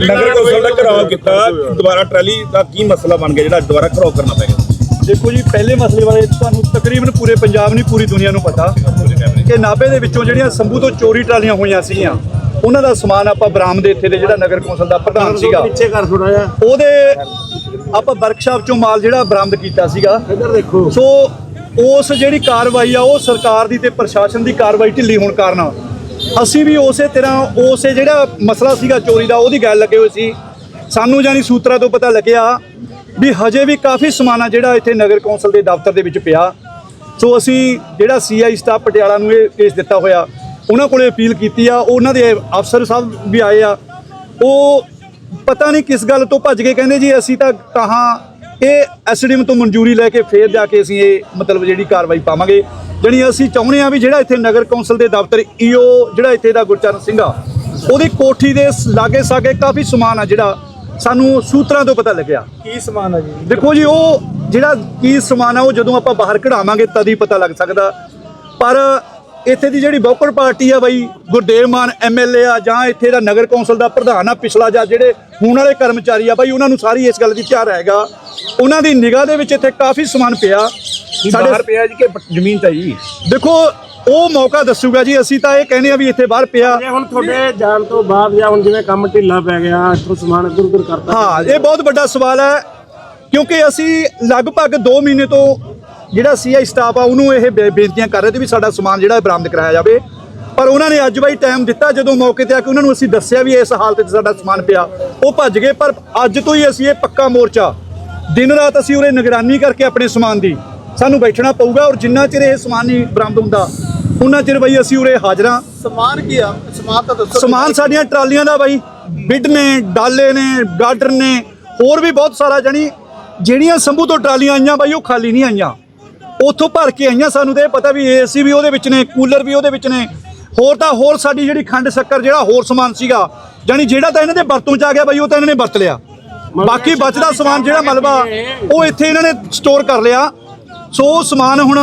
ਨਗਰ council ਦਾ ਘਰਾਓ ਕੀਤਾ ਦੁਬਾਰਾ trolley ਦਾ ਕੀ ਮਸਲਾ ਬਣ ਗਿਆ ਜਿਹੜਾ ਦੁਬਾਰਾ ਘਰਾਓ ਕਰਨਾ ਪੈ ਗਿਆ? ਦੇਖੋ ਜੀ ਪਹਿਲੇ ਮਸਲੇ ਬਾਰੇ ਤੁਹਾਨੂੰ ਤਕਰੀਬਨ ਪੂਰੇ ਪੰਜਾਬ ਨਹੀਂ ਪੂਰੀ ਦੁਨੀਆ ਨੂੰ ਪਤਾ ਕਿ ਨਾਭੇ ਦੇ ਵਿੱਚੋਂ ਜਿਹੜੀਆਂ ਸੰਭੂ ਤੋਂ ਚੋਰੀ ਟਰਾਲੀਆਂ ਹੋਈਆਂ ਸੀਗੀਆਂ ਉਹਨਾਂ ਦਾ ਸਮਾਨ ਆਪਾਂ ਬਰਾਮਦ ਇੱਥੇ ਦੇ ਜਿਹੜਾ ਨਗਰ ਕੌਂਸਲ ਦਾ ਪ੍ਰਧਾਨ ਸੀਗਾ ਪਿੱਛੇ ਕਰ ਥੋੜਾ ਜਿਹਾ। ਉਹਦੇ ਆਪਾਂ ਵਰਕਸ਼ਾਪ ਚੋਂ ਮਾਲ ਜਿਹੜਾ ਬਰਾਮਦ ਕੀਤਾ ਸੀਗਾ। ਇੱਧਰ ਦੇਖੋ। ਸੋ ਉਸ ਜਿਹੜੀ ਕਾਰਵਾਈ ਆ ਉਹ ਸਰਕਾਰ ਦੀ ਤੇ ਪ੍ਰਸ਼ਾਸਨ ਦੀ ਕਾਰਵਾਈ ਢਿੱਲੀ ਹੋਣ ਕਾਰਨ ਅਸੀਂ ਵੀ ਉਸੇ ਤਰ੍ਹਾਂ ਉਸੇ ਜਿਹੜਾ ਮਸਲਾ ਸੀਗਾ ਚੋਰੀ ਦਾ, ਉਹਦੀ ਗੱਲ ਲੱਗੇ ਹੋਏ ਸੀ। ਸਾਨੂੰ ਜਾਨੀ ਸੂਤਰਾਂ ਤੋਂ ਪਤਾ ਲੱਗਿਆ ਵੀ ਹਜੇ ਵੀ ਕਾਫੀ ਸਮਾਨ ਜਿਹੜਾ ਇੱਥੇ ਨਗਰ ਕੌਂਸਲ ਦੇ ਦਫ਼ਤਰ ਦੇ ਵਿੱਚ ਪਿਆ। ਸੋ ਅਸੀਂ ਜਿਹੜਾ ਸੀਆਈ ਸਟਾਫ ਪਟਿਆਲਾ ਨੂੰ ਇਹ ਕੇਸ ਦਿੱਤਾ ਹੋਇਆ, ਉਹਨਾਂ ਕੋਲੇ ਅਪੀਲ ਕੀਤੀ ਆ, ਉਹਨਾਂ ਦੇ ਅਫਸਰ ਸਾਹਿਬ ਵੀ ਆਏ ਆ। ਉਹ ਪਤਾ ਨਹੀਂ ਕਿਸ ਗੱਲ ਤੋਂ ਭੱਜ ਕੇ ਕਹਿੰਦੇ ਜੀ, ਅਸੀਂ ਤਾਂ ਕਹਾਂ ਇਹ ਐਸਡੀਐਮ ਤੋਂ ਮਨਜ਼ੂਰੀ ਲੈ ਕੇ ਫੇਰ ਜਾ ਕੇ ਅਸੀਂ ਇਹ ਮਤਲਬ ਜਿਹੜੀ ਕਾਰਵਾਈ ਪਾਵਾਂਗੇ। ਜਣੀ ਅਸੀਂ ਚਾਹੁੰਦੇ ਆ ਵੀ ਜਿਹੜਾ ਇੱਥੇ ਨਗਰ ਕੌਂਸਲ ਦੇ ਦਫ਼ਤਰ ਈਓ ਜਿਹੜਾ ਇੱਥੇ ਦਾ ਗੁਰਚਰਨ ਸਿੰਘ ਆ ਉਹਦੀ ਕੋਠੀ ਦੇ ਲਾਗੇ ਸਾਗੇ ਕਾਫੀ ਸਮਾਨ ਆ ਜਿਹੜਾ ਸਾਨੂੰ ਸੂਤਰਾਂ ਤੋਂ ਪਤਾ ਲੱਗਿਆ। ਕੀ ਸਮਾਨ ਆ ਜੀ? ਦੇਖੋ ਜੀ ਉਹ ਜਿਹੜਾ ਕੀ ਸਮਾਨ ਆ ਉਹ ਜਦੋਂ ਆਪਾਂ ਬਾਹਰ ਕਢਾਵਾਂਗੇ ਤਦ ਹੀ ਪਤਾ ਲੱਗ ਸਕਦਾ। ਪਰ ਇੱਥੇ ਦੀ ਜਿਹੜੀ ਬੌਕਰ ਪਾਰਟੀ ਆ ਬਈ ਗੁਰਦੇਵ ਮਾਨ ਐਮਐਲਏ ਆ ਜਾਂ ਇੱਥੇ ਦਾ ਨਗਰ ਕੌਂਸਲ ਦਾ ਪ੍ਰਧਾਨ ਆ ਪਿਛਲਾ ਜਾਂ ਜਿਹੜੇ ਹੁਣ ਵਾਲੇ ਕਰਮਚਾਰੀ ਆ ਬਈ ਉਹਨਾਂ ਨੂੰ ਸਾਰੀ ਇਸ ਗੱਲ ਦੀ ਧਿਆਨ ਹੈਗਾ ਉਹਨਾਂ ਦੀ ਨਿਗਾਹ ਦੇ ਵਿੱਚ ਇੱਥੇ ਕਾਫੀ ਸਮਾਨ ਪਿਆ। ਬਾਹਰ ਪਿਆ ਜੀ ਕਿ ਜ਼ਮੀਨ ਤਾਂ ਜੀ? ਦੇਖੋ ਉਹ ਮੌਕਾ ਦੱਸੂਗਾ ਜੀ ਅਸੀਂ ਤਾਂ ਇਹ ਕਹਿੰਦੇ ਆ ਵੀ ਇੱਥੇ ਬਾਹਰ ਪਿਆ। ਜੇ ਹੁਣ ਤੁਹਾਡੇ ਜਾਣ ਤੋਂ ਬਾਅਦ ਜਾਂ ਹੁਣ ਜਿਵੇਂ ਕੰਮ ਢਿੱਲਾ ਪੈ ਗਿਆ ਇੱਥੋਂ ਸਮਾਨ ਇੱਧਰ ਉੱਧਰ ਕਰਤਾ। ਹਾਂ ਇਹ ਬਹੁਤ ਵੱਡਾ ਸਵਾਲ ਹੈ ਕਿਉਂਕਿ ਅਸੀਂ ਲਗਭਗ 2 ਮਹੀਨੇ ਤੋਂ ਜਿਹੜਾ ਸੀਆਈ ਸਟਾਫ ਆ ਉਹਨੂੰ ਇਹ ਬੇਨਤੀਆਂ ਕਰ ਰਹੇ ਤੇ ਵੀ ਸਾਡਾ ਸਮਾਨ ਜਿਹੜਾ ਬਰਾਮਦ ਕਰਾਇਆ ਜਾਵੇ। ਪਰ ਉਹਨਾਂ ਨੇ ਅੱਜ ਬਾਈ ਟਾਈਮ ਦਿੱਤਾ ਜਦੋਂ ਮੌਕੇ ਤੇ ਆ ਕੇ ਉਹਨਾਂ ਨੂੰ ਅਸੀਂ ਦੱਸਿਆ ਵੀ ਇਸ ਹਾਲਤ 'ਚ ਸਾਡਾ ਸਮਾਨ ਪਿਆ। ਉਹ ਭੱਜ ਗਏ ਪਰ ਅੱਜ ਤੋਂ ਹੀ ਅਸੀਂ ਇਹ ਪੱਕਾ ਮੋਰਚਾ ਦਿਨ ਰਾਤ ਅਸੀਂ ਉਰੇ ਨਿਗਰਾਨੀ ਕਰਕੇ ਆਪਣੇ ਸਮਾਨ ਦੀ ਸਾਨੂੰ ਬੈਠਣਾ ਪਊਗਾ ਔਰ ਜਿੰਨਾ ਚਿਰ ਇਹ ਸਮਾਨ ਨਹੀਂ ਬਰਾਮਦ ਹੁੰਦਾ ਉਹਨਾਂ ਚਿਰ ਬਈ ਅਸੀਂ ਉਰੇ ਹਾਜ਼ਰਾਂ ਸਮਾਨ ਕੀ ਆ? ਸਮਾਨ ਤਾਂ ਦੱਸੋ ਸਮਾਨ ਸਾਡੀਆਂ ਟਰਾਲੀਆਂ ਦਾ ਬਾਈ ਬਿੱਡ ਨੇ ਡਾਲੇ ਨੇ ਗਾਰਡਰ ਨੇ ਹੋਰ ਵੀ ਬਹੁਤ ਸਾਰਾ ਜਣੀ ਜਿਹੜੀਆਂ ਸੰਭੂ ਤੋਂ ਟਰਾਲੀਆਂ ਆਈਆਂ ਬਾਈ ਉਹ ਖਾਲੀ ਨਹੀਂ ਆਈਆਂ। ਉੱਥੋਂ ਭਰ ਕੇ ਆਈਆਂ ਸਾਨੂੰ ਤੇ ਪਤਾ ਵੀ ਏਸੀ ਵੀ ਉਹਦੇ ਵਿੱਚ ਨੇ ਕੂਲਰ ਵੀ ਉਹਦੇ ਵਿੱਚ ਨੇ। ਹੋਰ ਤਾਂ ਹੋਰ ਸਾਡੀ ਜਿਹੜੀ ਖੰਡ ਸ਼ੱਕਰ ਜਿਹੜਾ ਹੋਰ ਸਮਾਨ ਸੀਗਾ ਜਾਣੀ ਜਿਹੜਾ ਤਾਂ ਇਹਨਾਂ ਦੇ ਵਰਤੋਂ ਚ ਆ ਗਿਆ ਬਾਈ ਉਹ ਤਾਂ ਇਹਨਾਂ ਨੇ ਵਰਤ ਲਿਆ। ਬਾਕੀ ਬਚਦਾ ਸਮਾਨ ਜਿਹੜਾ ਮਲਬਾ ਉਹ ਇੱਥੇ ਇਹਨਾਂ ਨੇ ਸਟੋਰ ਕਰ ਲਿਆ। ਸੋ ਉਹ ਸਮਾਨ ਹੁਣ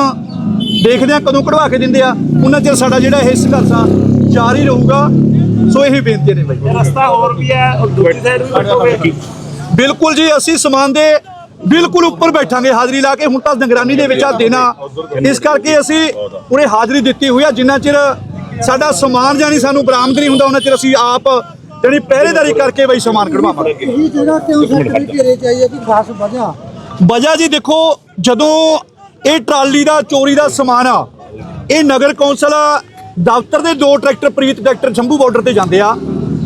ਦੇਖਦੇ ਆ ਕਦੋਂ ਕਢਵਾ ਕੇ ਦਿੰਦੇ ਆ। ਉਹਨਾਂ ਚਿਰ ਸਾਡਾ ਜਿਹੜਾ ਇਹ ਸੰਘਰਸ਼ ਜਾਰੀ ਰਹੂਗਾ। ਸੋ ਇਹ ਬੇਨਤੀ ਨੇ ਬਾਈ ਰਸਤਾ ਹੋਰ ਵੀ ਹੈ ਦੂਜੀ ਸਾਈਡ ਵੀ ਬੈਠੋਗੇ ਬਿਲਕੁਲ ਜੀ ਅਸੀਂ ਸਮਾਨ ਦੇ ਬਿਲਕੁਲ ਉੱਪਰ ਬੈਠਾਂਗੇ ਹਾਜ਼ਰੀ ਲਾ ਕੇ। ਹੁਣ ਤਾਂ ਨਿਗਰਾਨੀ ਦੇ ਵਿੱਚ ਆ ਦੇਣਾ। ਇਸ ਕਰਕੇ ਅਸੀਂ ਪੂਰੇ ਹਾਜ਼ਰੀ ਦਿੱਤੀ ਹੋਈ ਆ। ਜਿੰਨਾ ਚਿਰ ਸਾਡਾ ਸਮਾਨ ਜਾਨੀ ਸਾਨੂੰ ਬਰਾਮਦ ਨਹੀਂ ਹੁੰਦਾ ਉਹਨਾਂ ਚਿਰ ਅਸੀਂ ਆਪ ਜਾਨੀ ਪਹਿਰੇਦਾਰੀ ਕਰਕੇ ਬਈ ਸਮਾਨ ਕਢਵਾਵਾਂਗੇ। ਇਹ ਜਗ੍ਹਾ ਕਿਉਂ ਸਰਕਾਰੀ ਘੇਰੇ ਚਾਹੀਏ ਕਿ ਖਾਸ ਵਜ੍ਹਾ? ਵਜ੍ਹਾ ਜੀ ਦੇਖੋ ਜਦੋਂ ਇਹ ਟਰਾਲੀ ਦਾ, ਚੋਰੀ ਦਾ ਸਮਾਨ ਆ। ਇਹ ਨਗਰ ਕੌਂਸਲ ਦਫ਼ਤਰ ਦੇ ਦੋ tractor, Preet tractor Shambhu border ਤੇ ਜਾਂਦੇ ਆ।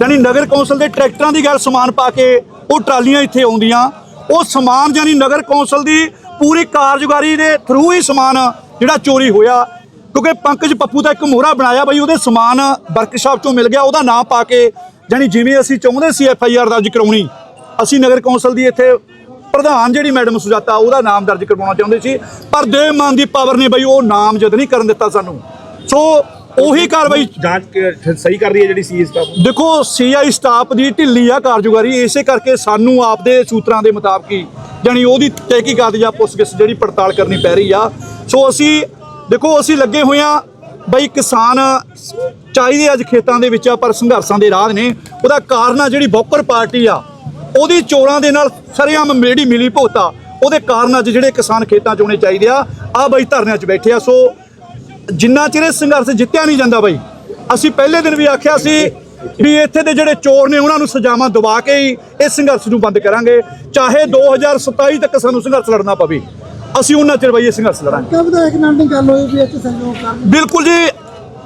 ਯਾਨੀ ਨਗਰ ਕੌਂਸਲ ਦੇ ਟਰੈਕਟਰਾਂ ਦੀ ਗੱਲ ਸਮਾਨ ਪਾ ਕੇ ਉਹ ਟਰਾਲੀਆਂ ਇੱਥੇ ਆਉਂਦੀਆਂ। ਉਹ ਸਮਾਨ ਯਾਨੀ ਨਗਰ ਕੌਂਸਲ ਦੀ ਪੂਰੀ ਕਾਰਜਕਾਰੀ ਦੇ ਥਰੂ ਹੀ ਸਮਾਨ ਜਿਹੜਾ ਚੋਰੀ ਹੋਇਆ। ਕਿਉਂਕਿ ਪੰਕਜ ਪੱਪੂ ਦਾ ਇੱਕ ਮੋਹਰਾ ਬਣਾਇਆ ਬਈ, ਉਹਦੇ ਸਮਾਨ ਵਰਕਸ਼ਾਪ ਚੋਂ ਮਿਲ ਗਿਆ, ਉਹਦਾ ਨਾਮ ਪਾ ਕੇ ਯਾਨੀ ਜਿਵੇਂ ਅਸੀਂ ਚਾਹੁੰਦੇ ਸੀ ਐਫ ਆਈ ਆਰ ਦਰਜ ਕਰਾਉਣੀ, ਅਸੀਂ ਨਗਰ ਕੌਂਸਲ ਦੀ ਇੱਥੇ ਪ੍ਰਧਾਨ ਜਿਹੜੀ ਮੈਡਮ ਸੁਜਾਤਾ ਉਹਦਾ ਨਾਮ ਦਰਜ ਕਰਵਾਉਣਾ ਚਾਹੁੰਦੇ ਸੀ ਪਰ ਦੇਵਮਾਨ ਦੀ ਪਾਵਰ ਨੇ ਬਈ ਉਹ ਨਾਮ ਜਦ ਨਹੀਂ ਕਰਨ ਦਿੱਤਾ ਸਾਨੂੰ। ਸੋ ਉਹੀ ਕਾਰਵਾਈ ਜਾਂਚ ਸਹੀ ਕਰ ਰਹੀ ਹੈ ਜਿਹੜੀ ਸੀ ਸਟਾਫ ਦੇਖੋ ਸੀਆਈ ਸਟਾਫ ਦੀ ਢਿੱਲੀ ਆ ਕਾਰਜਕਾਰੀ ਇਸੇ ਕਰਕੇ ਸਾਨੂੰ ਆਪਦੇ ਸੂਤਰਾਂ ਦੇ ਮੁਤਾਬਕ ਹੀ ਜਾਣੀ ਉਹਦੀ ਤਹਿਕੀਕਾਤ ਜਾਂ ਪੁੱਛਗਿੱਛ ਜਿਹੜੀ ਪੜਤਾਲ ਕਰਨੀ ਪੈ ਰਹੀ ਆ। ਸੋ ਅਸੀਂ ਦੇਖੋ ਅਸੀਂ ਲੱਗੇ ਹੋਏ ਆ ਬਈ ਕਿਸਾਨ ਚਾਹੀਦੇ ਅੱਜ ਖੇਤਾਂ ਦੇ ਵਿੱਚ ਆ ਪਰ ਸੰਘਰਸ਼ਾਂ ਦੇ ਰਾਹ ਨੇ। ਉਹਦਾ ਕਾਰਨ ਆ ਜਿਹੜੀ ਬੌਕਰ ਪਾਰਟੀ ਆ ਉਹਦੀ ਚੋਰਾਂ ਦੇ ਨਾਲ ਸਰੇਆਮ ਮੇੜੀ ਮਿਲੀ ਭੁਗਤਾ। ਉਹਦੇ ਕਾਰਨ ਅੱਜ ਜਿਹੜੇ ਕਿਸਾਨ ਖੇਤਾਂ 'ਚ ਹੋਣੇ ਚਾਹੀਦੇ ਆ ਆ ਬਈ ਧਰਨਿਆਂ 'ਚ ਬੈਠੇ ਆ। ਸੋ ਜਿੰਨਾ ਚਿਰ ਇਹ ਸੰਘਰਸ਼ ਜਿੱਤਿਆ ਨਹੀਂ ਜਾਂਦਾ ਬਾਈ ਅਸੀਂ ਪਹਿਲੇ ਦਿਨ ਵੀ ਆਖਿਆ ਸੀ ਵੀ ਇੱਥੇ ਦੇ ਜਿਹੜੇ ਚੋਰ ਨੇ ਉਹਨਾਂ ਨੂੰ ਸਜ਼ਾਵਾਂ ਦਵਾ ਕੇ ਹੀ ਇਸ ਸੰਘਰਸ਼ ਨੂੰ ਬੰਦ ਕਰਾਂਗੇ ਚਾਹੇ 2027 ਤੱਕ ਸਾਨੂੰ ਸੰਘਰਸ਼ ਲੜਨਾ ਪਵੇ। ਅਸੀਂ ਉਹਨਾਂ ਚਿਰ ਬਾਈ ਇਹ ਸੰਘਰਸ਼ ਲੜਾਂਗੇ। ਕਬ ਦਾ ਇੱਕ ਨਾਲ ਦੀ ਗੱਲ ਹੋਈ ਵੀ ਇੱਥੇ ਸੰਯੋਗ ਕਰਨ? ਬਿਲਕੁਲ ਜੀ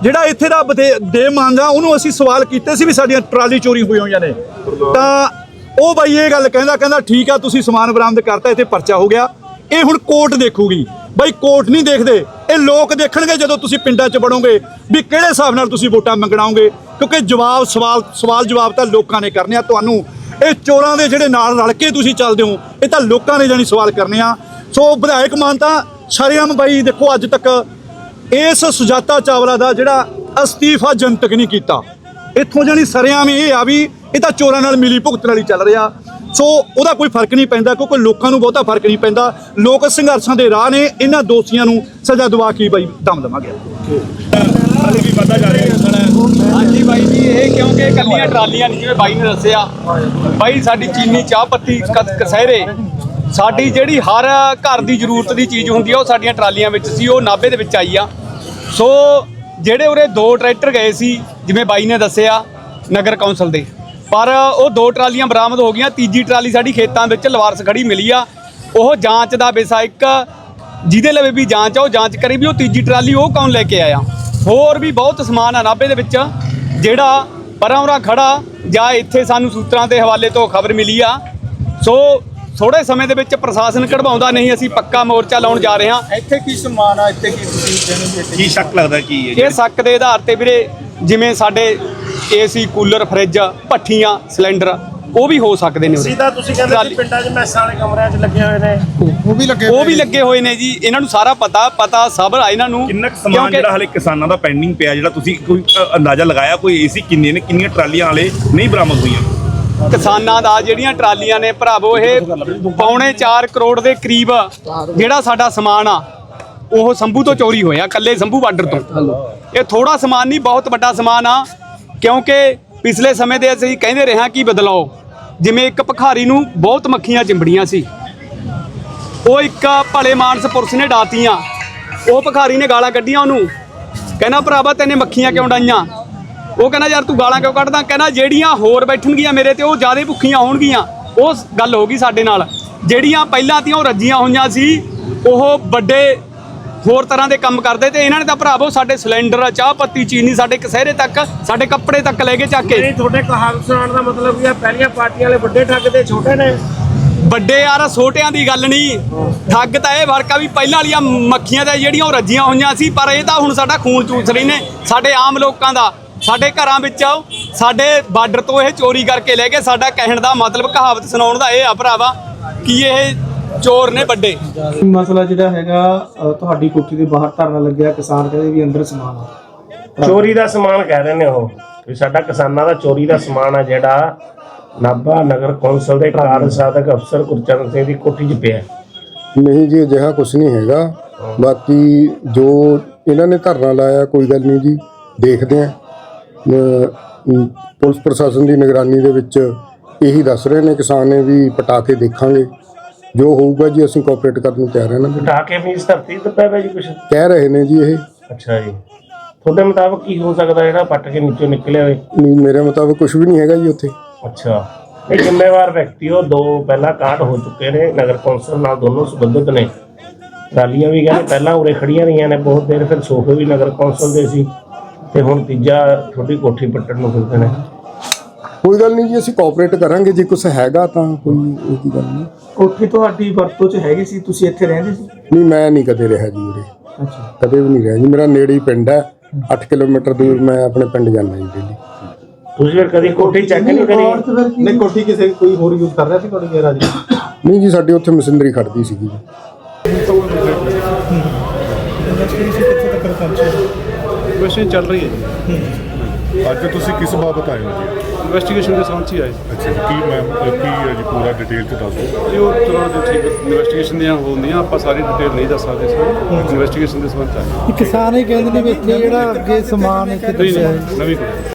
ਜਿਹੜਾ ਇੱਥੇ ਦਾ ਦੇ ਮੰਨਦਾ ਉਹਨੂੰ ਅਸੀਂ ਸਵਾਲ ਕੀਤੇ ਸੀ ਵੀ ਸਾਡੀਆਂ ਟਰਾਲੀ ਚੋਰੀ ਹੋਈ ਹੋਈਆਂ ਨੇ ਤਾਂ ਉਹ ਬਾਈ ਇਹ ਗੱਲ ਕਹਿੰਦਾ ਕਹਿੰਦਾ ਠੀਕ ਆ, ਤੁਸੀਂ ਸਮਾਨ ਬਰਾਮਦ ਕਰਤਾ, ਇੱਥੇ ਪਰਚਾ ਹੋ ਗਿਆ। ਇਹ ਹੁਣ ਕੋਰਟ ਦੇਖੂਗੀ। ਬਾਈ ਕੋਰਟ ਨਹੀਂ ਦੇਖਦੇ। ਇਹ ਲੋਕ ਦੇਖਣਗੇ ਜਦੋਂ ਤੁਸੀਂ ਪਿੰਡਾਂ 'ਚ ਵੜੋਗੇ ਵੀ ਕਿਹੜੇ ਹਿਸਾਬ ਨਾਲ ਤੁਸੀਂ ਵੋਟਾਂ ਮੰਗਣਾਓਗੇ। ਕਿਉਂਕਿ ਜਵਾਬ, ਸਵਾਲ ਸਵਾਲ ਜਵਾਬ ਤਾਂ ਲੋਕਾਂ ਨੇ ਕਰਨੇ ਆ। ਤੁਹਾਨੂੰ ਇਹ ਚੋਰਾਂ ਦੇ ਜਿਹੜੇ ਨਾਲ ਰਲ ਕੇ ਤੁਸੀਂ ਚੱਲਦੇ ਹੋ, ਇਹ ਤਾਂ ਲੋਕਾਂ ਨੇ ਜਾਨੀ ਸਵਾਲ ਕਰਨੇ ਆ। ਸੋ ਵਿਧਾਇਕ ਮਾਨ ਤਾਂ ਸ਼ਰੇਆਮ ਬਾਈ ਦੇਖੋ ਅੱਜ ਤੱਕ ਇਸ ਸੁਜਾਤਾ ਚਾਵਲਾ ਦਾ ਜਿਹੜਾ ਅਸਤੀਫਾ ਜਨਤਕ ਨਹੀਂ ਕੀਤਾ। ਇੱਥੋਂ ਜਾਨੀ ਸਰਿਆਮ ਇਹ ਆ ਵੀ ਇਹ ਤਾਂ ਚੋਰਾਂ ਨਾਲ ਮਿਲੀ ਭੁਗਤਣ ਵਾਲੀ ਚੱਲ ਰਿਹਾ। ਸੋ ਉਹਦਾ ਕੋਈ ਫ਼ਰਕ ਨਹੀਂ ਪੈਂਦਾ ਕਿਉਂਕਿ ਲੋਕਾਂ ਨੂੰ ਬਹੁਤਾ ਫ਼ਰਕ ਨਹੀਂ ਪੈਂਦਾ। ਲੋਕ ਸੰਘਰਸ਼ਾਂ ਦੇ ਰਾਹ ਨੇ ਇਹਨਾਂ ਦੋਸ਼ੀਆਂ ਨੂੰ ਸਜ਼ਾ ਦਵਾ ਕੇ ਬਈ ਦਮ ਲਵਾਂਗੇ ਹਾਲੇ ਵੀ ਵੱਧਦਾ ਜਾ ਰਿਹਾ ਹੈ। ਹਾਂਜੀ ਬਾਈ ਜੀ ਇਹ ਕਿਉਂਕਿ ਕੱਲੀਆਂ ਟਰਾਲੀਆਂ ਨਹੀਂ ਜਿਵੇਂ ਬਾਈ ਨੇ ਦੱਸਿਆ। ਬਾਈ ਸਾਡੀ ਚੀਨੀ ਚਾਹ ਪੱਤੀ ਕ- ਕਸਹਿਰੇ ਸਾਡੀ ਜਿਹੜੀ ਹਰ ਘਰ ਦੀ ਜ਼ਰੂਰਤ ਦੀ ਚੀਜ਼ ਹੁੰਦੀ ਆ ਉਹ ਸਾਡੀਆਂ ਟਰਾਲੀਆਂ ਵਿੱਚ ਸੀ ਉਹ ਨਾਭੇ ਦੇ ਵਿੱਚ ਆਈ ਆ। ਸੋ ਜਿਹੜੇ ਉਰੇ ਦੋ ਟਰੈਕਟਰ ਗਏ ਸੀ ਜਿਵੇਂ ਬਾਈ ਨੇ ਦੱਸਿਆ ਨਗਰ ਕੌਂਸਲ ਦੇ। ਪਰ ਉਹ ਦੋ ਟਰਾਲੀਆਂ ਬਰਾਮਦ ਹੋ ਗਈਆਂ। ਤੀਜੀ ਟਰਾਲੀ ਸਾਡੀ ਖੇਤਾਂ ਵਿੱਚ ਲਵਾਰਸ ਖੜੀ ਮਿਲੀ ਆ। ਉਹ ਜਾਂਚ ਦਾ ਵਿਸ਼ਾ ਇੱਕ ਜਿਹਦੇ ਲਵੇ ਵੀ ਜਾਂਚ ਆ ਉਹ ਜਾਂਚ ਕਰੀ ਵੀ ਉਹ ਤੀਜੀ ਟਰਾਲੀ ਉਹ ਕੌਣ ਲੈ ਕੇ ਆਇਆ। ਹੋਰ ਵੀ ਬਹੁਤ ਸਮਾਨ ਆ ਨਾਭੇ ਦੇ ਵਿੱਚ ਜਿਹੜਾ ਪਰਾਂ ਉਰਾਂ ਖੜਾ ਜਾਂ ਇੱਥੇ ਸਾਨੂੰ ਸੂਤਰਾਂ ਦੇ ਹਵਾਲੇ ਤੋਂ ਖਬਰ ਮਿਲੀ ਆ। ਸੋ ਥੋੜੇ ਸਮੇਂ ਦੇ ਵਿੱਚ ਪ੍ਰਸ਼ਾਸਨ ਕਢਵਾਉਂਦਾ ਨਹੀਂ ਅਸੀਂ ਪੱਕਾ ਮੋਰਚਾ ਲਾਉਣ ਜਾ ਰਹੇ ਹਾਂ। ਇੱਥੇ ਕੀ ਸਮਾਨ ਆ ਇੱਥੇ ਕੀ ਤੁਸੀਂ ਇੱਥੇ ਕੀ ਸ਼ੱਕ ਲੱਗਦਾ ਕੀ ਹੈ ਇਹ ਸ਼ੱਕ ਦੇ ਆਧਾਰ ਤੇ ਵੀਰੇ ਜਿਵੇਂ ਸਾਡੇ ਏਸੀ ਕੂਲਰ ਫਰਿੱਜ ਭੱਠੀਆਂ ਸਿਲੰਡਰ ਉਹ ਵੀ ਹੋ ਸਕਦੇ ਨੇ ਉਰੇ। ਸਿੱਧਾ ਤੁਸੀਂ ਕਹਿੰਦੇ ਸੀ ਪਿੰਡਾਂ 'ਚ ਮੈਸਾਂ ਵਾਲੇ ਕਮਰਿਆਂ 'ਚ ਲੱਗੇ ਹੋਏ ਨੇ। ਉਹ ਵੀ ਲੱਗੇ ਉਹ ਵੀ ਲੱਗੇ ਹੋਏ ਨੇ ਜੀ ਇਹਨਾਂ ਨੂੰ ਸਾਰਾ ਪਤਾ ਪਤਾ ਸਬਰ ਆ ਇਹਨਾਂ ਨੂੰ। ਕਿੰਨਾ ਕੁ ਸਮਾਨ ਕਿਉਂਕਿ ਜਿਹੜਾ ਹਲੇ ਕਿਸਾਨਾਂ ਦਾ ਪੈਂਡਿੰਗ ਪਿਆ ਜਿਹੜਾ ਤੁਸੀਂ ਕੋਈ ਅ, ਅੰਦਾਜ਼ਾ ਲਗਾਇਆ ਕੋਈ ਏਸੀ ਕਿੰਨੇ ਨੇ ਕਿੰਨੀਆਂ ਟਰਾਲੀਆਂ ਹਲੇ ਨਹੀਂ ਬਰਾਮਦ ਹੋਈਆਂ? ਕਿਸਾਨਾਂ ਦਾ ਜਿਹੜੀਆਂ ਟਰਾਲੀਆਂ ਨੇ ਭਰਾਵੋ ਇਹ ਪੌਣੇ 4 ਕਰੋੜ ਦੇ ਕਰੀਬ ਜਿਹੜਾ ਸਾਡਾ ਸਮਾਨ ਆ ਉਹ ਸੰਭੂ ਤੋਂ ਚੋਰੀ ਹੋਇਆ ਕੱਲੇ ਸੰਭੂ ਬਾਰਡਰ ਤੋਂ। ਇਹ ਥੋੜਾ ਸਮਾਨ ਨਹੀਂ ਬਹੁਤ ਵੱਡਾ ਸਮਾਨ ਆ। ਕਿਉਂਕਿ ਪਿਛਲੇ ਸਮੇਂ ਦੇ ਅਸੀਂ ਕਹਿੰਦੇ ਰਹੇ ਹਾਂ ਕਿ ਬਦਲਾਓ, ਜਿਵੇਂ ਇੱਕ ਭਖਾਰੀ ਨੂੰ ਬਹੁਤ ਮੱਖੀਆਂ ਚਿੰਬੜੀਆਂ ਸੀ। ਉਹ ਇੱਕ ਭਲੇ ਮਾਨਸ ਪੁਰਸ਼ ਨੇ ਡਾਤੀਆਂ। ਉਹ ਭਖਾਰੀ ਨੇ ਗਾਲਾਂ ਕੱਢੀਆਂ ਉਹਨੂੰ। ਕਹਿੰਦਾ, ਭਰਾਵਾ, ਤੈਨੇ ਮੱਖੀਆਂ ਕਿਉਂ ਡਾਈਆਂ? ਉਹ ਕਹਿੰਦਾ, ਯਾਰ, ਤੂੰ ਗਾਲਾਂ ਕਿਉਂ ਕੱਢਦਾ? ਕਹਿੰਦਾ, ਜਿਹੜੀਆਂ ਹੋਰ ਬੈਠਣਗੀਆਂ ਮੇਰੇ ਤੇ, ਉਹ ਜ਼ਿਆਦਾ ਭੁੱਖੀਆਂ ਹੋਣਗੀਆਂ। ਉਹ ਗੱਲ ਹੋ ਗਈ ਸਾਡੇ ਨਾਲ। ਜਿਹੜੀਆਂ ਪਹਿਲਾਂ ਤੀਆਂ ਉਹ ਰੱਜੀਆਂ ਹੋਈਆਂ ਸੀ, ਉਹ ਵੱਡੇ ਹੋਰ ਤਰ੍ਹਾਂ ਦੇ ਕੰਮ ਕਰਦੇ ਤੇ ਇਹਨਾਂ ਨੇ ਤਾਂ ਭਰਾਵੋ ਸਾਡੇ ਸਿਲੰਡਰ ਚਾਹ ਪੱਤੀ ਚੀਨੀ ਸਾਡੇ ਕਸਹਿਰੇ ਤੱਕ ਸਾਡੇ ਕੱਪੜੇ ਤੱਕ ਲੈ ਕੇ ਚੱਕ ਕੇ। ਨਹੀਂ ਤੁਹਾਡੇ ਕਹਾਵਤ ਸੁਣਾਉਣ ਦਾ ਮਤਲਬ ਕੀ ਆ? ਪਹਿਲੀਆਂ ਪਾਰਟੀਆਂ ਵਾਲੇ ਵੱਡੇ ਠੱਗ ਤੇ ਛੋਟੇ ਨੇ। ਵੱਡੇ ਯਾਰ ਛੋਟਿਆਂ ਦੀ ਗੱਲ ਨਹੀਂ। ਠੱਗ ਤਾਂ ਇਹ ਫ਼ਰਕ ਆ ਵੀ ਪਹਿਲਾਂ ਵਾਲੀਆਂ ਮੱਖੀਆਂ ਤਾਂ ਜਿਹੜੀਆਂ ਉਹ ਰੱਜੀਆਂ ਹੋਈਆਂ ਸੀ ਪਰ ਇਹ ਤਾਂ ਹੁਣ ਸਾਡਾ ਖੂਨ ਚੂਸ ਰਹੀ ਨੇ। ਸਾਡੇ ਆਮ ਲੋਕਾਂ ਦਾ ਸਾਡੇ ਘਰਾਂ ਵਿੱਚ ਸਾਡੇ ਬਾਰਡਰ ਤੋਂ ਇਹ ਚੋਰੀ ਕਰਕੇ ਲੈ ਗਏ ਸਾਡਾ ਕਹਿਣ ਦਾ ਮਤਲਬ ਕਹਾਵਤ ਸੁਣਾਉਣ ਦਾ ਇਹ ਆ ਭਰਾਵਾ ਕਿ ਇਹ ਚੋਰ ਨੇ ਵੱਡੇ। ਮਸਲਾ ਜਿਹੜਾ ਹੈਗਾ ਤੁਹਾਡੀ ਕੋਠੀ ਦੇ ਬਾਹਰ ਧਰਨਾ ਲੱਗਿਆ ਕਿਸਾਨ ਕਹਿੰਦੇ ਵੀ ਅੰਦਰ ਸਮਾਨ ਆ। ਚੋਰੀ ਦਾ ਸਮਾਨ ਕਹਿ ਰਹੇ ਨੇ ਉਹ ਵੀ ਸਾਡਾ ਕਿਸਾਨਾਂ ਦਾ ਚੋਰੀ ਦਾ ਸਮਾਨ ਆ ਜਿਹੜਾ ਨਾਭਾ ਨਗਰ ਕੌਂਸਲ ਦੇ ਕਾਰਜ ਸਾਧਕ ਅਫਸਰ ਗੁਰਚਰਨ ਸਿੰਘ ਦੀ ਕੋਠੀ 'ਚ ਪਿਆ। ਨਹੀਂ ਜੀ ਅਜਿਹਾ ਕੁਝ ਨਹੀਂ ਹੈਗਾ। ਬਾਕੀ ਜੋ ਇਹਨਾਂ ਨੇ ਧਰਨਾ ਲਾਇਆ ਕੋਈ ਗੱਲ ਨਹੀਂ ਜੀ ਦੇਖਦੇ ਆ ਪੁਲਿਸ ਪ੍ਰਸ਼ਾਸਨ ਦੀ ਨਿਗਰਾਨੀ ਦੇ ਵਿੱਚ ਇਹੀ ਦੱਸ ਰਹੇ ਨੇ ਕਿਸਾਨ ਨੇ ਵੀ ਪਟਾ ਕੇ ਦੇਖਾਂਗੇ। ਜੋ ਹੋਊਗਾ ਜੀ ਅਸੀਂ ਕੋਆਪਰੇਟ ਕਰਨ ਨੂੰ ਤਿਆਰ ਹਾਂ ਨਾ ਉਠਾ ਕੇ ਫੀਸ ਧਰਤੀ ਤੇ ਪੈ ਪਿਆ ਜੀ ਕੁਛ? ਕਹਿ ਰਹੇ ਨੇ ਜੀ ਇਹ। ਅੱਛਾ ਜੀ। ਤੁਹਾਡੇ ਮੁਤਾਬਕ ਕੀ ਹੋ ਸਕਦਾ ਜਿਹੜਾ ਪੱਟ ਕੇ ਨੀਚੋਂ ਨਿਕਲਿਆ ਹੋਵੇ? ਨਹੀਂ ਮੇਰੇ ਮੁਤਾਬਕ ਕੁਝ ਵੀ ਨਹੀਂ ਹੈਗਾ ਜੀ ਉੱਥੇ। ਅੱਛਾ। ਇਹ ਜ਼ਿੰਮੇਵਾਰ ਵਿਅਕਤੀ ਉਹ ਦੋ ਪਹਿਲਾਂ ਕਾਟ ਹੋ ਚੁੱਕੇ ਨੇ ਨਗਰ ਕੌਂਸਲ ਨਾਲ ਦੋਨੋਂ ਸੰਬੰਧਿਤ ਨੇ। ਟਰਾਲੀਆਂ ਵੀ ਕਹਿੰਦੇ ਪਹਿਲਾਂ ਉਰੇ ਖੜੀਆਂ ਰਹੀਆਂ ਨੇ ਬਹੁਤ ਦੇਰ ਫਿਰ ਸੋਫੇ ਵੀ ਨਗਰ ਕੌਂਸਲ ਦੇ ਸੀ। ਤੇ ਹੁਣ ਤੀਜਾ ਛੋਟੀ ਕੋਠੀ ਪੱਟਣ ਨੂੰ ਫਿਰਦੇ ਨੇ। ਕੋਈ ਗੱਲ ਨਹੀਂ ਜੀ ਅਸੀਂ ਕੋਆਪਰੇਟ ਕਰਾਂਗੇ ਜੇ ਕੁਝ ਹੈਗਾ ਤਾਂ ਕੋਈ ਇਹਦੀ ਗੱਲ ਨਹੀਂ। ਕੋਠੀ ਤੁਹਾਡੀ ਵਰਤੋਂ 'ਚ ਹੈਗੀ ਸੀ ਤੁਸੀਂ ਇੱਥੇ ਰਹਿੰਦੇ ਸੀ? ਨਹੀਂ ਮੈਂ ਨਹੀਂ ਕਦੇ ਰਿਹਾ ਜੀ ਉਰੇ। ਅੱਛਾ। ਕਦੇ ਵੀ ਨਹੀਂ ਰਿਹਾ ਜੀ ਮੇਰਾ ਨੇੜੇ ਹੀ ਪਿੰਡ ਹੈ 8 ਕਿਲੋਮੀਟਰ ਦੂਰ ਮੈਂ ਆਪਣੇ ਪਿੰਡ ਜਾਂਦਾ ਜੀ ਡੇਲੀ। ਤੁਸੀਂ ਫਿਰ ਕਦੀ ਕੋਠੀ ਚੈੱਕ ਨਹੀਂ ਕਰੀ? ਨਹੀਂ ਕੋਠੀ ਕਿਸੇ ਕੋਈ ਹੋਰ ਯੂਜ਼ ਕਰ ਰਿਹਾ ਸੀ ਤੁਹਾਡੇ ਗੈਰਾਜ ਨਹੀਂ ਜੀ ਸਾਡੇ ਉੱਥੇ ਮਸ਼ੀਨਰੀ ਖੜਦੀ ਸੀਗੀ ਜੀ। ਇਨਵੈਸਟੀਗੇਸ਼ਨ ਚੱਲ ਰਹੀ ਹੈ ਜੀ? ਅੱਜ ਤੁਸੀਂ ਕਿਸ ਬਾਬਤ ਆਏ ਹੋ ਜੀ? ਇਨਵੈਸਟੀਗੇਸ਼ਨ ਦੇ ਸੰਬੰਧ 'ਚ ਹੀ ਆਏ। ਅੱਛਾ ਜੀ ਕੀ ਮੈਮ ਕੀ ਹੈ ਜੀ ਪੂਰਾ ਡਿਟੇਲ ਚ ਦੱਸ? ਜੀ ਉਹ ਚਲੋ ਜੀ ਠੀਕ ਇਨਵੈਸਟੀਗੇਸ਼ਨ ਦੀਆਂ ਹੁੰਦੀਆਂ ਆਪਾਂ ਸਾਰੀ ਡਿਟੇਲ ਨਹੀਂ ਦੱਸ ਸਕਦੇ ਸਰ। ਇਨਵੈਸਟੀਗੇਸ਼ਨ ਦੇ ਸੰਬੰਧ 'ਚ ਆਏ ਕਿਸਾਨ ਹੀ ਕਹਿੰਦੇ ਨੇ ਵੀ ਇੱਥੇ ਜਿਹੜਾ ਅੱਗੇ ਸਮਾਨ ਇੱਥੇ ਨਹੀਂ ਨਹੀਂ ਨਵੀਂ ਕੋਈ